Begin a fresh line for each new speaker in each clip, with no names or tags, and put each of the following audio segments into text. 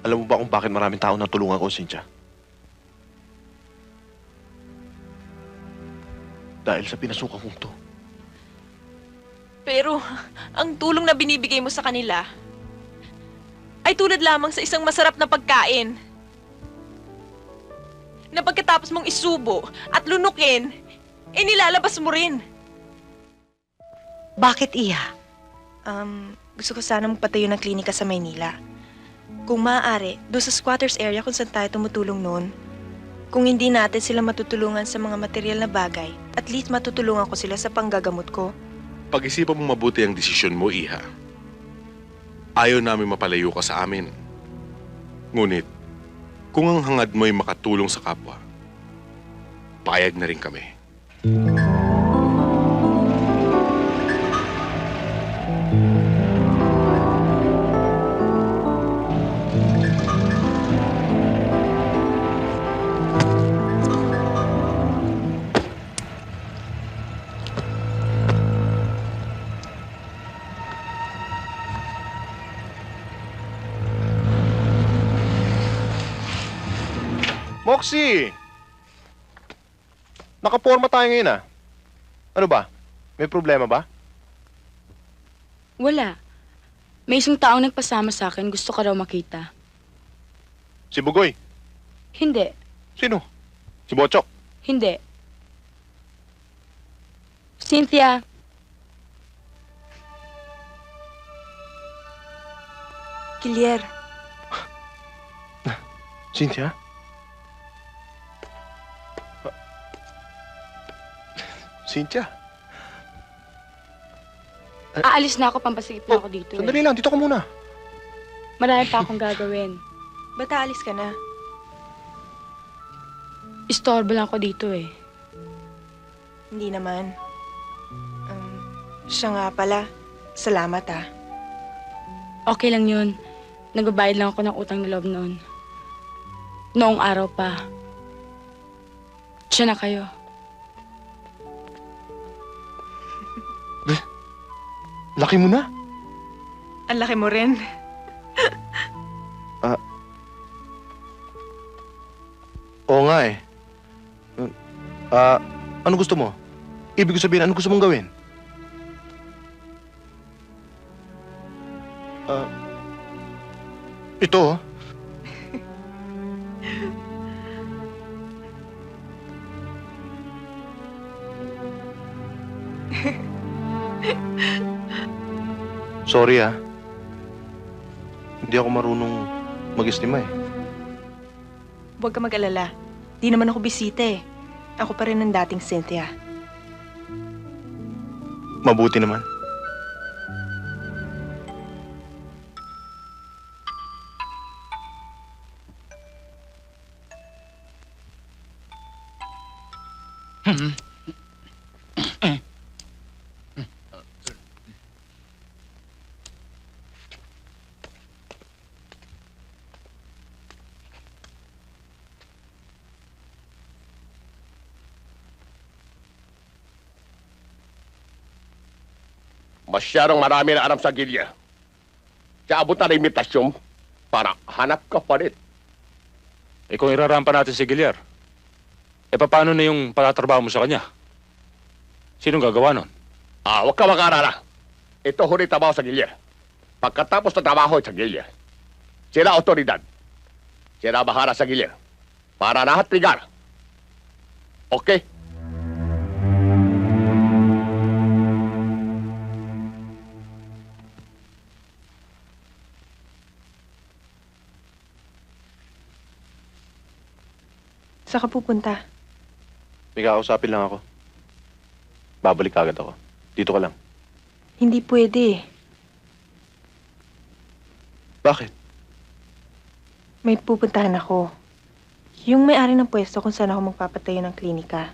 Alam mo ba kung bakit maraming tao natulungan ko, Cynthia? Dahil sa pinasukan kong to.
Pero, ang tulong na binibigay mo sa kanila ay tulad lamang sa isang masarap na pagkain. Na pagkatapos mong isubo at lunukin, eh nilalabas mo rin.
Bakit iya?
Um, gusto ko sana magpatayo ng klinika sa Maynila. Kung maaari, doon sa squatters area kung saan tayo tumutulong noon. Kung hindi natin sila matutulungan sa mga material na bagay, at least matutulungan ko sila sa panggagamot ko.
Pag-isipan mo mabuti ang desisyon mo, Iha. Ayaw namin mapalayo ka sa amin. Ngunit, kung ang hangad mo'y makatulong sa kapwa, payag na rin kami.
Moxie! Nakaporma tayo ngayon ah. Ano ba? May problema ba?
Wala. May isang taong nagpasama sa akin, gusto ka raw makita.
Si Bugoy.
Hindi,
Sino? Si Bochok.
hindi. Cynthia,
Kilier,
Cynthia? Cynthia?
aalis na ako, pampasigit na ako dito.
Oh, Sandali
Eh.
lang, dito ka muna.
Marami pa akong gagawin.
ba't aalis ka na?
Istorbo lang ako dito eh.
Hindi naman. Um, siya nga pala. Salamat ah.
Okay lang yun. Nagbabayad lang ako ng utang na loob noon. Noong araw pa. Siya na kayo.
Laki mo na.
Ang laki mo rin.
Oo nga eh. Ah, ano gusto mo? Ibig ko sabihin, ano gusto mong gawin? Ah, ito oh. Sorry ah. Hindi ako marunong mag-estima eh.
Huwag ka mag-alala. Di naman ako bisita eh. Ako pa rin ang dating Cynthia.
Mabuti naman.
Masyadong marami na aram sa gilya. Kaya abot na imitasyon para hanap ka pa rin.
Eh kung irarampa natin si Gilyar, eh paano na yung patatrabaho mo sa kanya? Sinong gagawa nun?
Ah, huwag ka mag-arala. Ito huli trabaho sa gilya. Pagkatapos na trabaho sa gilya, sila otoridad. Sila bahala sa gilya. Para lahat ligar. Okay?
Saan ka pupunta?
May kakausapin lang ako. Babalik agad ako. Dito ka lang.
Hindi pwede.
Bakit?
May pupuntahan ako. Yung may-ari ng pwesto kung saan ako magpapatayo ng klinika.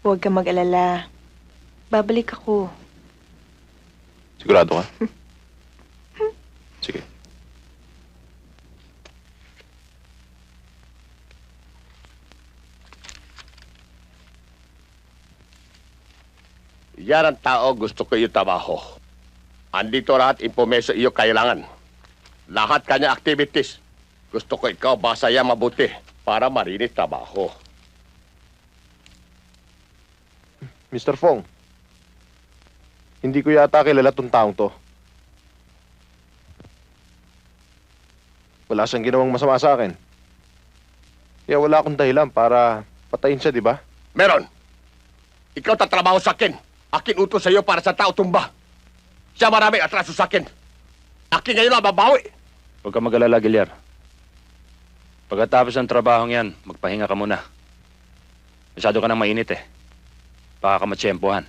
Huwag ka mag-alala. Babalik ako.
Sigurado ka? Sige.
Yan ang tao gusto ko yung trabaho. Andito lahat information iyo kailangan. Lahat kanya activities. Gusto ko ikaw basaya mabuti para marinis trabaho.
Mr. Fong, hindi ko yata kilala tong taong to. Wala siyang ginawang masama sa akin. Kaya wala akong dahilan para patayin siya, di ba?
Meron. Ikaw tatrabaho sa akin. Akin utos sa iyo para sa tao tumba. Siya marami atraso sa akin. Akin ngayon ang babawi.
Huwag ka mag-alala, Gilyar. Pagkatapos ng trabahong yan, magpahinga ka muna. Masyado ka nang mainit eh. Baka ka matsyempohan.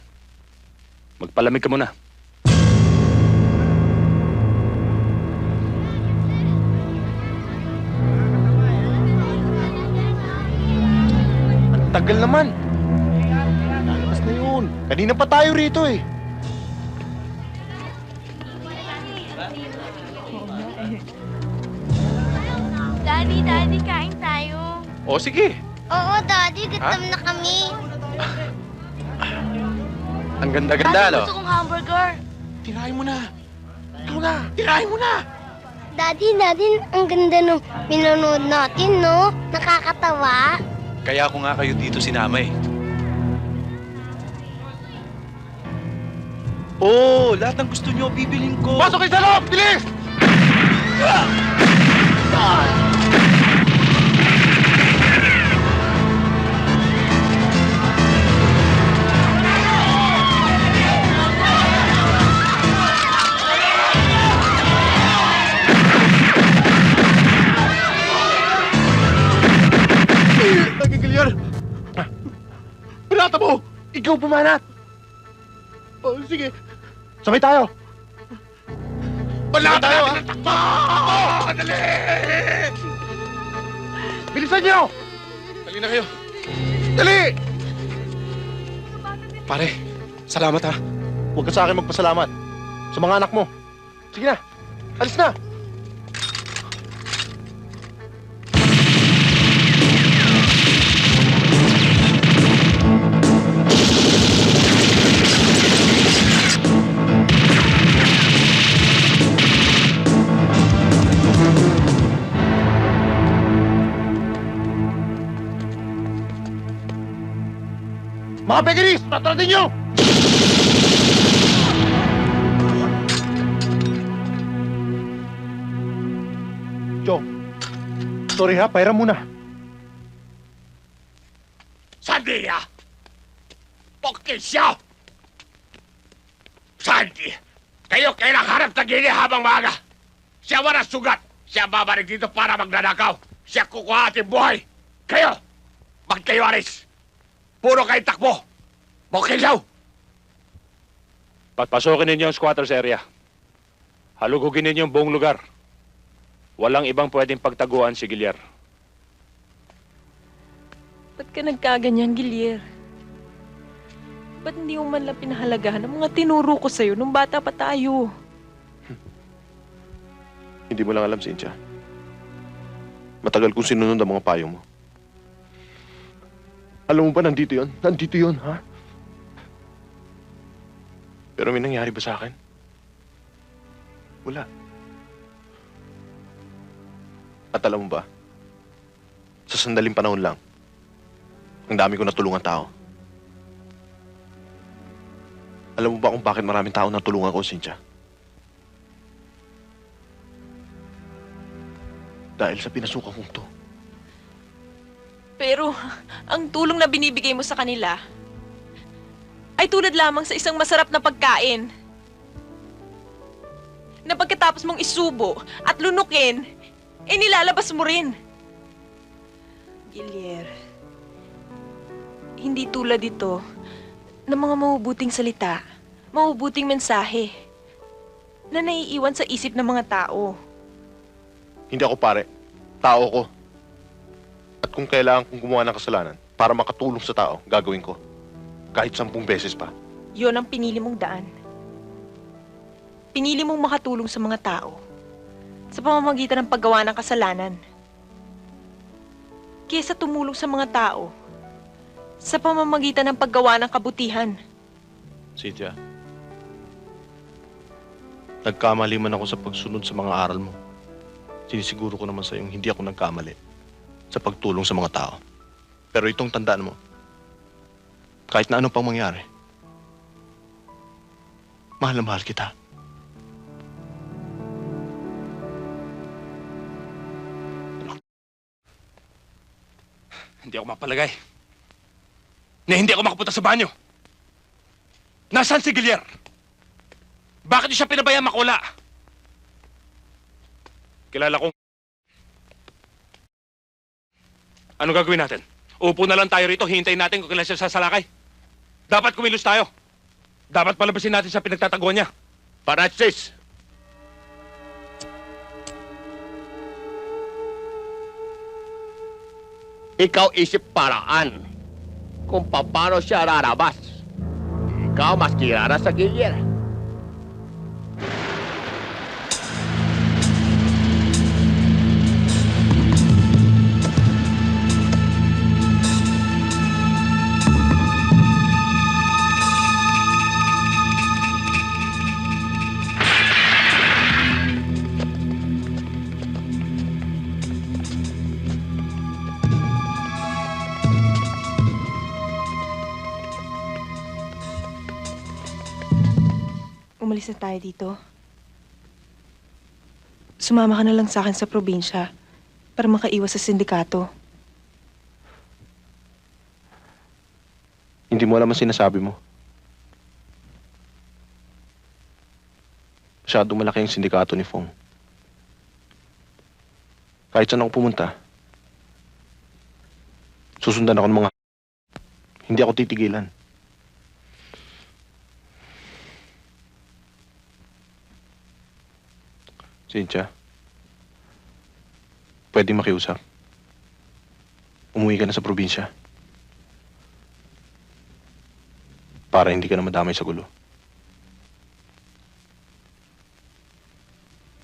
Magpalamig ka muna.
Ang tagal naman. Yun. Kanina pa tayo rito eh.
Daddy, Daddy, kain tayo.
O sige.
Oo, Daddy, gutom na kami.
Ang ganda-ganda,
Daddy, gusto kong hamburger.
Tirahin mo na. Ikaw na. Tirahin mo na.
Daddy, Daddy, ang ganda nung pinanood natin, no? Nakakatawa.
Kaya ako nga kayo dito sinama eh. Oh, lahat ng gusto nyo, bibiling ko.
Pasok kayo sa loob! Bilis! Nagigilyar! Pinata mo! Ikaw pumanat! Oh, sige. Sabay tayo!
Wala
tayo, ah.
Takbo! Dali!
Bilisan niyo!
Dali na kayo.
Dali!
Pare, salamat ha.
Huwag ka sa akin magpasalamat. Sa mga anak mo. Sige na. Alis na. Mga pegaris! Tatratin niyo! Chong, sorry ha, pairam muna.
Sandy, ah! Poktin siya! Sandy! Kayo kailang harap sa gini habang maaga. Siya wala sugat. Siya babalik dito para magnanakaw. Siya kukuha ating buhay. Kayo! Magkayo alis! Puro kayo takbo! Mokilaw!
Papasokin ninyo ang squatters area. Halugugin ninyo ang buong lugar. Walang ibang pwedeng pagtaguan si Gilyar.
Ba't ka nagkaganyan, Gilier? Ba't hindi mo man lang pinahalagahan ang mga tinuro ko sa'yo nung bata pa tayo?
Hindi mo lang alam, Cynthia. Matagal kong sinunod ang mga payo mo. Alam mo ba, nandito yon? Nandito yon, ha? Pero may nangyari ba sa akin? Wala. At alam mo ba, sa sandaling panahon lang, ang dami ko natulungan tao. Alam mo ba kung bakit maraming tao natulungan ko, Cynthia? Dahil sa pinasukan kong to.
Pero, ang tulong na binibigay mo sa kanila ay tulad lamang sa isang masarap na pagkain. Na pagkatapos mong isubo at lunukin, eh nilalabas mo rin.
Gilier, hindi tulad ito ng mga mabubuting salita, mabubuting mensahe na naiiwan sa isip ng mga tao.
Hindi ako pare. Tao ko. At kung kailangan kong gumawa ng kasalanan para makatulong sa tao, gagawin ko. Kahit sampung beses pa.
Yon ang pinili mong daan. Pinili mong makatulong sa mga tao sa pamamagitan ng paggawa ng kasalanan. Kesa tumulong sa mga tao sa pamamagitan ng paggawa ng kabutihan.
Cynthia. Nagkamali man ako sa pagsunod sa mga aral mo. Sinisiguro ko naman sa yung hindi ako nagkamali sa pagtulong sa mga tao. Pero itong tandaan mo, kahit na ano pang mangyari, mahal na mahal kita.
Hindi ako mapalagay. Na hindi ako makapunta sa banyo. Nasaan si Gilier? Bakit niyo siya pinabayaan makula? Kilala ko. Ano gagawin natin? Upo na lang tayo rito, hintayin natin kung kailan siya sasalakay. Dapat kumilos tayo. Dapat palabasin natin sa pinagtataguan niya.
Francis! Ikaw isip paraan kung paano siya rarabas. Ikaw mas kilala sa Gilier.
Umalis na tayo dito. Sumama ka na lang sa akin sa probinsya para makaiwas sa sindikato.
Hindi mo alam ang sinasabi mo. Masyadong malaki ang sindikato ni Fong. Kahit saan ako pumunta, susundan ako ng mga... Hindi ako titigilan. Cynthia, pwede makiusap. Umuwi ka na sa probinsya. para hindi ka na madamay sa gulo.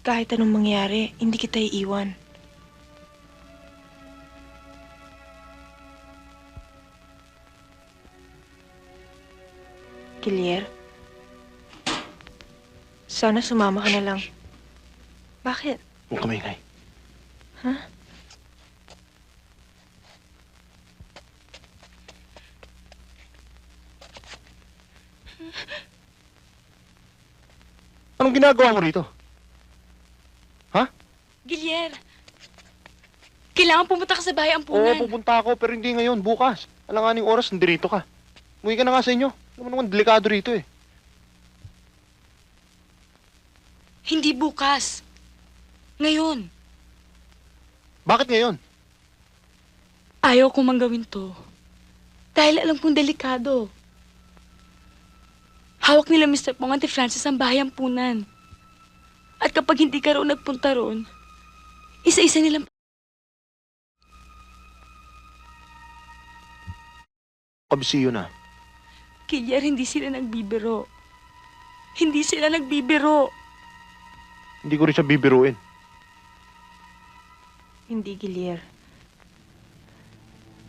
Kahit anong mangyari, hindi kita iiwan. Kilier? Sana sumama ka na lang. Bakit?
Huwag ka maingay.
Ha?
Anong ginagawa mo rito?
Gilier! Kailangan pumunta ka sa bahay ang
Oo, pupunta ako, pero hindi ngayon, bukas. Alanganing oras, nandirito ka. Umuwi ka na nga sa inyo. Mo naman, delikado rito eh.
Hindi bukas. Ngayon.
Bakit ngayon?
Ayaw kong manggawin to. Dahil alam kong delikado. Hawak nila Mr. Pong at Francis ang bahay ang punan. At kapag hindi ka roon nagpunta roon, isa-isa nilang
Kabisiyo na.
Kilyar, hindi sila nagbibiro. Hindi sila nagbibiro.
Hindi ko rin siya bibiruin.
Hindi, Gilier.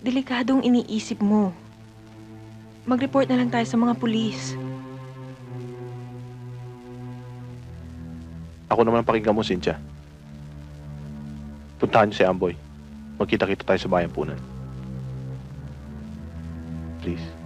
Delikadong iniisip mo. Mag-report na lang tayo sa mga pulis.
Ako naman ang pakinggan mo, Cynthia. Puntahan niyo si Amboy. Magkita-kita tayo sa bayan punan. Please.